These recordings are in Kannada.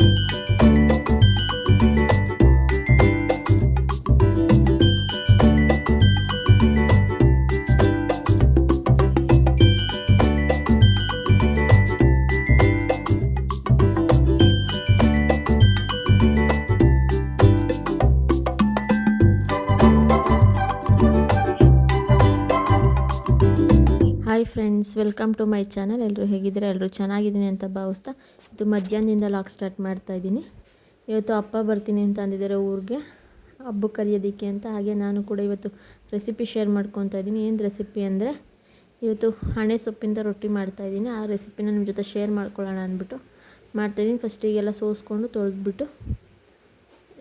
you. Hi friends welcome to my channel ಎಲ್ಲರೂ ಹೇಗಿದ್ದೀರಾ? ಎಲ್ಲರೂ ಚೆನ್ನಾಗಿದ್ದೀನಿ ಅಂತ ಭಾವಿಸ್ತಾ ಇದು ಮಧ್ಯಾಹ್ನದಿಂದ ಲಾಕ್ ಸ್ಟಾರ್ಟ್ ಮಾಡ್ತಾ ಇದ್ದೀನಿ. ಇವತ್ತು ಅಪ್ಪ ಬರ್ತೀನಿ ಅಂತ ಅಂದಿದ್ದಾರೆ ಊರಿಗೆ. ಹಬ್ಬಕ್ಕೆ ಕರೆಯೋದಕ್ಕೆ ಅಂತ. ಹಾಗೆ ನಾನು ಕೂಡ ಇವತ್ತು ರೆಸಿಪಿ ಶೇರ್ ಮಾಡ್ಕೊತಾ ಇದ್ದೀನಿ. ಏನು ರೆಸಿಪಿ ಅಂದರೆ ಇವತ್ತು ಹಣೆ ಸೊಪ್ಪಿಂದ ರೊಟ್ಟಿ ಮಾಡ್ತಾಯಿದ್ದೀನಿ ಆ ರೆಸಿಪಿನ ನಿಮ್ಮ ಜೊತೆ ಶೇರ್ ಮಾಡ್ಕೊಳ್ಳೋಣ ಅಂದ್ಬಿಟ್ಟು ಮಾಡ್ತಾಯಿದ್ದೀನಿ ಫಸ್ಟಿಗೆಲ್ಲ ಸೋಸ್ಕೊಂಡು ತೊಳೆದ್ಬಿಟ್ಟು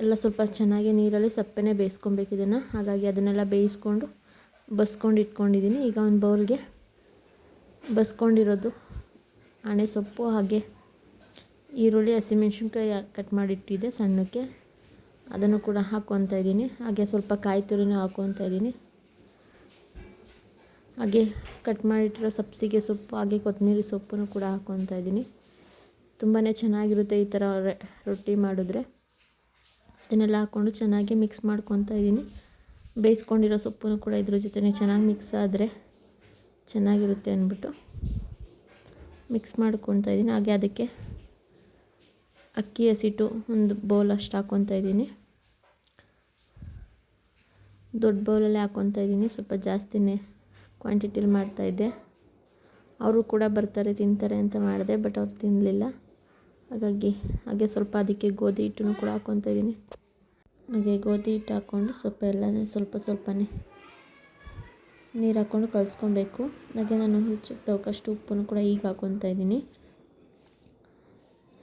ಎಲ್ಲ ಸ್ವಲ್ಪ ಚೆನ್ನಾಗಿ ನೀರಲ್ಲಿ ಸಪ್ಪೆನೇ ಬೇಯಿಸ್ಕೊಬೇಕು ಇದನ್ನು. ಹಾಗಾಗಿ ಅದನ್ನೆಲ್ಲ ಬೇಯಿಸ್ಕೊಂಡು ಬಸ್ಕೊಂಡು ಇಟ್ಕೊಂಡಿದ್ದೀನಿ. ಈಗ ಒಂದು ಬೌಲ್ಗೆ ಬಸ್ಕೊಂಡಿರೋದು. ಆಣೆ ಸೊಪ್ಪು ಹಾಗೆ ಈರುಳ್ಳಿ ಹಸಿಮೆಣ್ಸಿನ್ಕಾಯಿ ಕಟ್ ಮಾಡಿಟ್ಟಿದ್ದೆ ಸಣ್ಣಕ್ಕೆ. ಅದನ್ನು ಕೂಡ ಹಾಕ್ಕೊತಾ ಇದ್ದೀನಿ. ಹಾಗೆ ಸ್ವಲ್ಪ ಕಾಯಿ ತುರಿನೂ ಹಾಕ್ಕೊತಾ ಇದ್ದೀನಿ. ಹಾಗೆ ಕಟ್ ಮಾಡಿಟ್ಟಿರೋ ಸಬ್ಸಿಗೆ ಸೊಪ್ಪು, ಹಾಗೆ ಕೊತ್ತಂಬರಿ ಸೊಪ್ಪನ್ನು ಕೂಡ ಹಾಕ್ಕೊತಾ ಇದ್ದೀನಿ. ತುಂಬಾ ಚೆನ್ನಾಗಿರುತ್ತೆ ಈ ಥರ ರೊಟ್ಟಿ ಮಾಡಿದ್ರೆ. ಅದನ್ನೆಲ್ಲ ಹಾಕ್ಕೊಂಡು ಚೆನ್ನಾಗಿ ಮಿಕ್ಸ್ ಮಾಡ್ಕೊತಾ ಇದ್ದೀನಿ. ಬೇಯಿಸ್ಕೊಂಡಿರೋ ಸೊಪ್ಪನ್ನು ಕೂಡ ಇದ್ರ ಜೊತೆ ಚೆನ್ನಾಗಿ ಮಿಕ್ಸ್ ಆದರೆ ಚೆನ್ನಾಗಿರುತ್ತೆ ಅಂದ್ಬಿಟ್ಟು ಮಿಕ್ಸ್ ಮಾಡ್ಕೊತಾ ಇದ್ದೀನಿ. ಹಾಗೆ ಅದಕ್ಕೆ ಅಕ್ಕಿ, ಹಸಿಟ್ಟು ಒಂದು ಬೌಲ್ ಅಷ್ಟು ಹಾಕ್ಕೊತಾ ಇದ್ದೀನಿ. ದೊಡ್ಡ ಬೌಲಲ್ಲೇ ಹಾಕ್ಕೊತಾ ಇದ್ದೀನಿ. ಸ್ವಲ್ಪ ಜಾಸ್ತಿನೇ ಕ್ವಾಂಟಿಟಿಲಿ ಮಾಡ್ತಾಯಿದ್ದೆ ಅವರು ಕೂಡ ಬರ್ತಾರೆ, ತಿಂತಾರೆ ಅಂತ ಮಾಡಿದೆ ಬಟ್ ಅವ್ರು ತಿನ್ನಲಿಲ್ಲ ಹಾಗಾಗಿ ಹಾಗೆ ಸ್ವಲ್ಪ ಅದಕ್ಕೆ ಗೋಧಿ ಹಿಟ್ಟನ್ನು ಕೂಡ ಹಾಕ್ಕೊತಾ ಇದ್ದೀನಿ. ಹಾಗೆ ಗೋಧಿ ಹಿಟ್ಟು ಹಾಕ್ಕೊಂಡು ಸ್ವಲ್ಪ ಎಲ್ಲನೇ ಸ್ವಲ್ಪ ಸ್ವಲ್ಪನೇ ನೀರು ಹಾಕ್ಕೊಂಡು ಕಲಿಸ್ಕೊಬೇಕು. ಹಾಗೆ ನಾನು ರುಚಿಗೆ ತಗೋಷ್ಟು ಉಪ್ಪನ್ನು ಕೂಡ ಈಗ ಹಾಕ್ಕೊತಾ ಇದ್ದೀನಿ.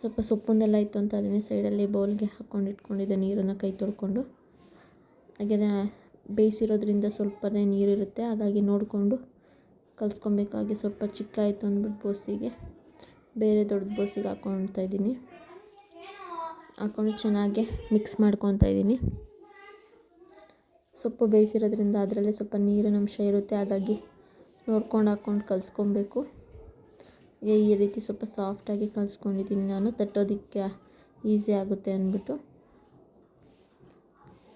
ಸ್ವಲ್ಪ ಸೊಪ್ಪೊಂದೆಲ್ಲ ಇತ್ತು ಅಂತ ಅದನ್ನೇ ಸೈಡಲ್ಲಿ ಬೌಲ್ಗೆ ಹಾಕ್ಕೊಂಡು ಇಟ್ಕೊಂಡಿದ್ದೆ ನೀರನ್ನು ಕೈ ತೊಳ್ಕೊಂಡು. ಹಾಗೆ ಬೇಯಿಸಿರೋದ್ರಿಂದ ಸ್ವಲ್ಪನೇ ನೀರಿರುತ್ತೆ ಹಾಗಾಗಿ ನೋಡಿಕೊಂಡು ಕಲಿಸ್ಕೊಬೇಕು. ಹಾಗೆ ಸ್ವಲ್ಪ ಚಿಕ್ಕ ಆಯಿತು ಅಂದ್ಬಿಟ್ಟು ಬೋಸಿಗೆ, ಬೇರೆ ದೊಡ್ಡ ಬೋಸಿಗೆ ಹಾಕ್ಕೊಳ್ತಾ ಇದ್ದೀನಿ. ಹಾಕ್ಕೊಂಡು ಚೆನ್ನಾಗಿ ಮಿಕ್ಸ್ ಮಾಡ್ಕೊತಾ ಇದ್ದೀನಿ. ಸೊಪ್ಪು ಬೇಯಿಸಿರೋದ್ರಿಂದ ಅದರಲ್ಲೇ ಸ್ವಲ್ಪ ನೀರಿನ ಅಂಶ ಇರುತ್ತೆ, ಹಾಗಾಗಿ ನೋಡ್ಕೊಂಡು ಹಾಕ್ಕೊಂಡು ಕಲಿಸ್ಕೊಬೇಕು. ಈ ರೀತಿ ಸ್ವಲ್ಪ ಸಾಫ್ಟಾಗಿ ಕಲಿಸ್ಕೊಂಡಿದ್ದೀನಿ ನಾನು. ತಟ್ಟೋದಕ್ಕೆ ಈಸಿ ಆಗುತ್ತೆ ಅಂದ್ಬಿಟ್ಟು.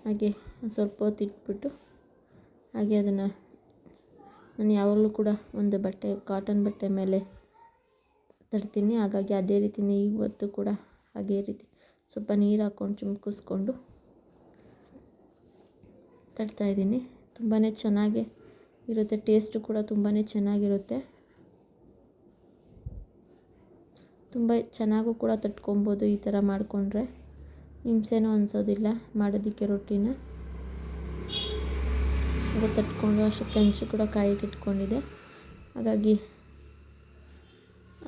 ಹಾಗೆ ಸ್ವಲ್ಪ ಹೊತ್ತು ಇಟ್ಬಿಟ್ಟು ಹಾಗೆ ಅದನ್ನು ನಾನು ಯಾವಾಗಲೂ ಕೂಡ ಒಂದು ಬಟ್ಟೆ ಕಾಟನ್ ಬಟ್ಟೆ ಮೇಲೆ ತಡ್ತೀನಿ ಹಾಗಾಗಿ ಅದೇ ರೀತಿಯೇ ಇವತ್ತು ಕೂಡ ಹಾಗೇ ರೀತಿ ಸ್ವಲ್ಪ ನೀರು ಹಾಕ್ಕೊಂಡು ಚುಮ್ಕಿಸ್ಕೊಂಡು ತಡ್ತಾಯಿದ್ದೀನಿ ತುಂಬಾ ಚೆನ್ನಾಗಿ ಇರುತ್ತೆ. ಟೇಸ್ಟು ಕೂಡ ತುಂಬಾ ಚೆನ್ನಾಗಿರುತ್ತೆ. ತುಂಬ ಚೆನ್ನಾಗೂ ಕೂಡ ತಟ್ಕೊಬೋದು ಈ ಥರ ಮಾಡಿಕೊಂಡ್ರೆ. ಹಿಂಸೆನೂ ಅನಿಸೋದಿಲ್ಲ. ಮಾಡೋದಕ್ಕೆ ರೊಟ್ಟಿನ. ಹಾಗೆ ತಟ್ಕೊಂಡು ಅಷ್ಟಕ್ಕೆ ಹಂಚು ಕೂಡ ಕಾಯಿಗೆ ಇಟ್ಕೊಂಡಿದೆ. ಹಾಗಾಗಿ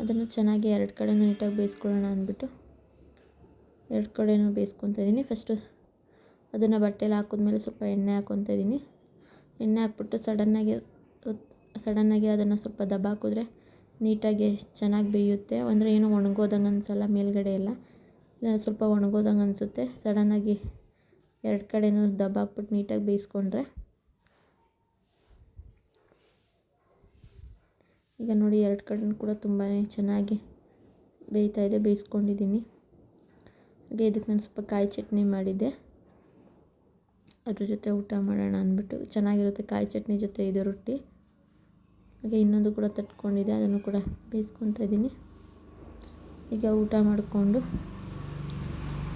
ಅದನ್ನು ಚೆನ್ನಾಗಿ ಎರಡು ಕಡೆನೂ ನೀಟಾಗಿ ಬೇಯಿಸ್ಕೊಳ್ಳೋಣ ಅಂದ್ಬಿಟ್ಟು ಎರಡು ಕಡೆನೂ ಬೇಯಿಸ್ಕೊತಾ ಇದ್ದೀನಿ. ಫಸ್ಟು ಅದನ್ನು ಬಟ್ಟೆಲಿ ಹಾಕಿದ್ಮೇಲೆ ಸ್ವಲ್ಪ ಎಣ್ಣೆ ಹಾಕ್ಕೊತ ಇದ್ದೀನಿ. ಎಣ್ಣೆ ಹಾಕ್ಬಿಟ್ಟು ಸಡನ್ನಾಗಿ ಸಡನ್ನಾಗಿ ಅದನ್ನು ಸ್ವಲ್ಪ ದಬ್ಬ ಹಾಕಿದ್ರೆ ನೀಟಾಗಿ ಚೆನ್ನಾಗಿ ಬೇಯುತ್ತೆ. ಅಂದರೆ ಏನು ಒಣಗೋದಂಗೆ ಅನಿಸಲ್ಲ, ಮೇಲ್ಗಡೆ ಎಲ್ಲ. ಸ್ವಲ್ಪ ಒಣಗೋದಂಗೆ ಅನಿಸುತ್ತೆ. ಸಡನ್ನಾಗಿ ಎರಡು ಕಡೆನೂ ದಬ್ಬ ಹಾಕ್ಬಿಟ್ಟು ನೀಟಾಗಿ ಬೇಯಿಸ್ಕೊಂಡ್ರೆ. ಈಗ ನೋಡಿ, ಎರಡು ಕಡೆನೂ ಕೂಡ ತುಂಬಾ ಚೆನ್ನಾಗಿ ಬೇಯ್ತಾ ಇದೆ, ಬೇಯಿಸ್ಕೊಂಡಿದ್ದೀನಿ. ಹಾಗೆ ಇದಕ್ಕೆ ನಾನು ಸ್ವಲ್ಪ ಕಾಯಿ ಚಟ್ನಿ ಮಾಡಿದ್ದೆ. ಅದ್ರ ಜೊತೆ ಊಟ ಮಾಡೋಣ ಅಂದ್ಬಿಟ್ಟು ಚೆನ್ನಾಗಿರುತ್ತೆ ಕಾಯಿ ಚಟ್ನಿ ಜೊತೆ ಇದು ರೊಟ್ಟಿ. ಹಾಗೆ ಇನ್ನೊಂದು ಕೂಡ ತಟ್ಕೊಂಡಿದೆ, ಅದನ್ನು ಕೂಡ ಬೇಯಿಸ್ಕೊತಾ ಇದ್ದೀನಿ. ಈಗ ಊಟ ಮಾಡಿಕೊಂಡು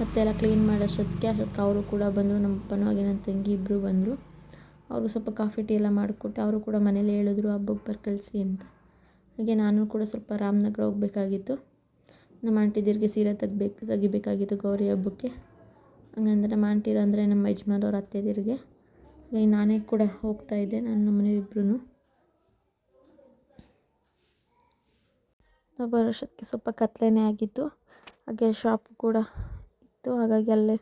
ಮತ್ತೆಲ್ಲ ಕ್ಲೀನ್ ಮಾಡೋಷ್ಟೊತ್ತಿಗೆ ಅಷ್ಟೊತ್ತಿಗೆ ಅವರು ಕೂಡ ಬಂದರು, ನಮ್ಮ ಅಪ್ಪನೂ ಹಾಗೆ ನನ್ನ ತಂಗಿ ಇಬ್ಬರು ಬಂದರು. ಅವರು ಸ್ವಲ್ಪ ಕಾಫಿ ಟೀ ಎಲ್ಲ ಮಾಡಿಕೊಟ್ಟು ಅವರು ಕೂಡ ಮನೇಲಿ ಹೇಳಿದ್ರು, ಹಬ್ಬಕ್ಕೆ ಬರ್ ಕಳಿಸಿ ಅಂತ. ಹಾಗೆ ನಾನು ಕೂಡ ಸ್ವಲ್ಪ ರಾಮನಗರ ಹೋಗಬೇಕಾಗಿತ್ತು. ನಮ್ಮ ಆಂಟಿದಿರಿಗೆ ಸೀರೆ ತೆಗಿಬೇಕು, ತೆಗಿಬೇಕಾಗಿತ್ತು ಗೌರಿ ಹಬ್ಬಕ್ಕೆ. ಹಂಗಂದ್ರೆ ನಮ್ಮ ಆಂಟಿರು ಅಂದರೆ ನಮ್ಮ ಯಜಮಾನವ್ರ ಅತ್ತೆದಿರಿಗೆ. ಹಾಗಾಗಿ ನಾನೇ ಕೂಡ ಹೋಗ್ತಾಯಿದ್ದೆ ನಾನು ನಮ್ಮ ಇಬ್ಬರೂ ಬರೋಷ್ಟೊತ್ತಿಗೆ ಸ್ವಲ್ಪ ಕತ್ಲೆನೇ ಆಗಿತ್ತು. ಹಾಗೆ ಶಾಪ್ ಕೂಡ ಇತ್ತು. ಹಾಗಾಗಿ ಅಲ್ಲೇ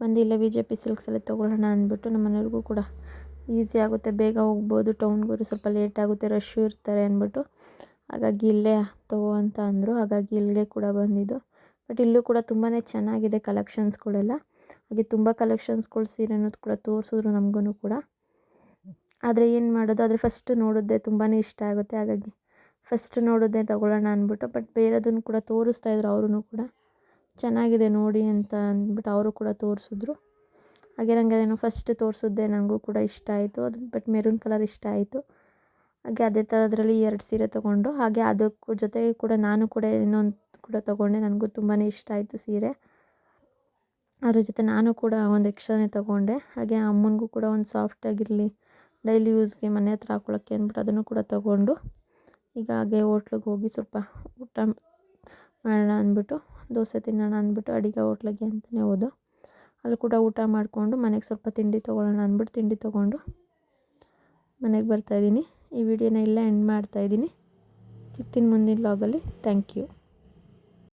ಬಂದು ಇಲ್ಲೇ ವಿ ಜೆ ಪಿ ಸಿಲ್ಕ್ಸಲ್ಲೇ ತೊಗೊಳ್ಳೋಣ ಅಂದ್ಬಿಟ್ಟು ನಮ್ಮ ಮನೆಯವ್ರಿಗೂ ಕೂಡ ಈಸಿ ಆಗುತ್ತೆ. ಬೇಗ ಹೋಗ್ಬೋದು. ಟೌನ್ಗೂ ಸ್ವಲ್ಪ ಲೇಟ್ ಆಗುತ್ತೆ. ರಶ್ಶು ಇರ್ತಾರೆ ಅಂದ್ಬಿಟ್ಟು. ಹಾಗಾಗಿ ಇಲ್ಲೇ ತಗೋ ಅಂತ ಅಂದರು. ಹಾಗಾಗಿ ಇಲ್ಲಿಗೆ ಕೂಡ ಬಂದಿದ್ದು. ಬಟ್ ಇಲ್ಲೂ ಕೂಡ ತುಂಬಾ ಚೆನ್ನಾಗಿದೆ ಕಲೆಕ್ಷನ್ಸ್ಗಳೆಲ್ಲ ಹಾಗೆ ತುಂಬ ಕಲೆಕ್ಷನ್ಸ್ಗಳು ಸೀರೆ ಅನ್ನೋದು ಕೂಡ ತೋರಿಸಿದ್ರು ನಮಗೂ ಕೂಡ. ಆದರೆ ಏನು ಮಾಡೋದು, ಆದರೆ ಫಸ್ಟ್ ನೋಡಿದ್ದೆ ತುಂಬಾ ಇಷ್ಟ ಆಗುತ್ತೆ. ಹಾಗಾಗಿ ಫಸ್ಟ್ ನೋಡೋದೇ ತೊಗೊಳ್ಳೋಣ ಅಂದ್ಬಿಟ್ಟು ಬಟ್ ಬೇರೆದನ್ನು ಕೂಡ ತೋರಿಸ್ತಾ ಇದ್ರು ಅವರು ಕೂಡ. ಚೆನ್ನಾಗಿದೆ ನೋಡಿ ಅಂತ ಅಂದ್ಬಿಟ್ಟು ಅವರು ಕೂಡ ತೋರಿಸಿದ್ರು. ಹಾಗೆ ನನಗೆ ಅದೇನೋ ಫಸ್ಟ್ ತೋರಿಸಿದ್ದೆ ನನಗೂ ಕೂಡ ಇಷ್ಟ ಆಯಿತು. ಅದು ಬಟ್ ಮೆರೂನ್ ಕಲರ್ ಇಷ್ಟ ಆಯಿತು. ಹಾಗೆ ಅದೇ ಥರದ್ರಲ್ಲಿ ಎರಡು ಸೀರೆ ತೊಗೊಂಡು, ಹಾಗೆ ಅದಕ್ಕೂ ಜೊತೆಗೆ ಕೂಡ ನಾನು ಕೂಡ ಇನ್ನೊಂದು ಕೂಡ ತೊಗೊಂಡೆ. ನನಗೂ ತುಂಬಾ ಇಷ್ಟ ಆಯಿತು ಸೀರೆ. ಅದ್ರ ಜೊತೆ ನಾನು ಕೂಡ ಒಂದು ಎಕ್ಸ್ಟ್ರಾನೇ ತೊಗೊಂಡೆ. ಹಾಗೆ ಅಮ್ಮನಿಗೂ ಕೂಡ ಒಂದು ಸಾಫ್ಟಾಗಿರಲಿ ಡೈಲಿ ಯೂಸ್ಗೆ ಮನೆ ಹತ್ರ ಹಾಕೊಳ್ಳೋಕ್ಕೆ ಅಂದ್ಬಿಟ್ಟು ಅದನ್ನು ಕೂಡ ತೊಗೊಂಡು, ಈಗ ಹಾಗೆ ಹೋಟ್ಲಿಗೆ ಹೋಗಿ ಸ್ವಲ್ಪ ಊಟ ಮಾಡೋಣ ಅಂದ್ಬಿಟ್ಟು, ದೋಸೆ ತಿನ್ನೋಣ ಅಂದ್ಬಿಟ್ಟು ಅಡಿಗೆ ಹೋಟ್ಲಿಗೆ ಅಂತಲೇ ಹೋದು. ಅಲ್ಲಿ ಕೂಡ ಊಟ ಮಾಡಿಕೊಂಡು ಮನೆಗೆ ಸ್ವಲ್ಪ ತಿಂಡಿ ತೊಗೊಳ್ಳೋಣ ಅಂದ್ಬಿಟ್ಟು ತಿಂಡಿ ತೊಗೊಂಡು ಮನೆಗೆ ಬರ್ತಾಯಿದ್ದೀನಿ ಈ ವಿಡಿಯೋನ ಇಲ್ಲೇ ಎಂಡ್ ಮಾಡ್ತಾಯಿದ್ದೀನಿ ಸಿಗ್ತೀನಿ ಮುಂದಿನ ಲಾಗಲ್ಲಿ ಥ್ಯಾಂಕ್ ಯು